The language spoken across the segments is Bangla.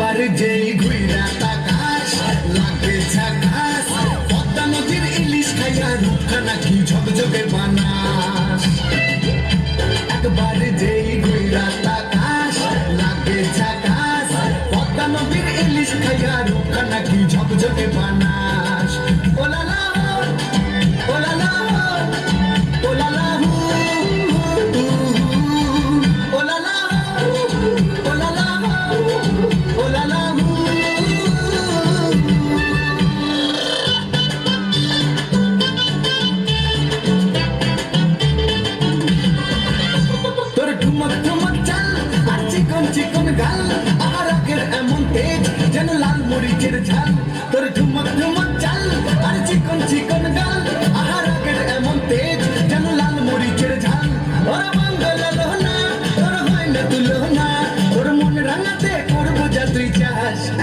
একবার যেই ঘুইরা তাকাস, লাগবে ঝাকাস পদ্মা নদীর ইলিশ খাইয়া রূপটা নাকি ঝকঝকে বানাস? একবার যেই ঘুইরা তাকাস, লাগবে ঝাকাস পদ্মা নদীর ইলিশ খাইয়া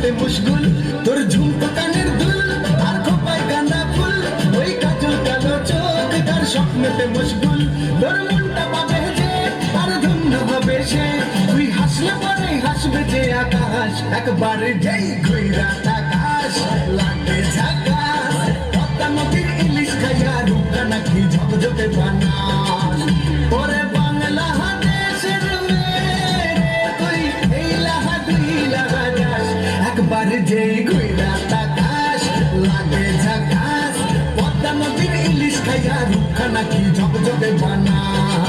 স্বপ্নেতে মুশগুল তোর ঝুমকো কানের দুল, আর খোপায় গাঁদা ফুল। ওই কাজল কালো চোখ, তার স্বপ্নেতে তোর মনটা পাবে যে, আর ধন্য হবে সে। তুই হাসলে পরে হাসবে যে আকাশ। একবার যেই ঘুইরা আকাশ লাগে ঝাকাশ। খাইয়া রূপটা নাকি ঝকঝকে বানাস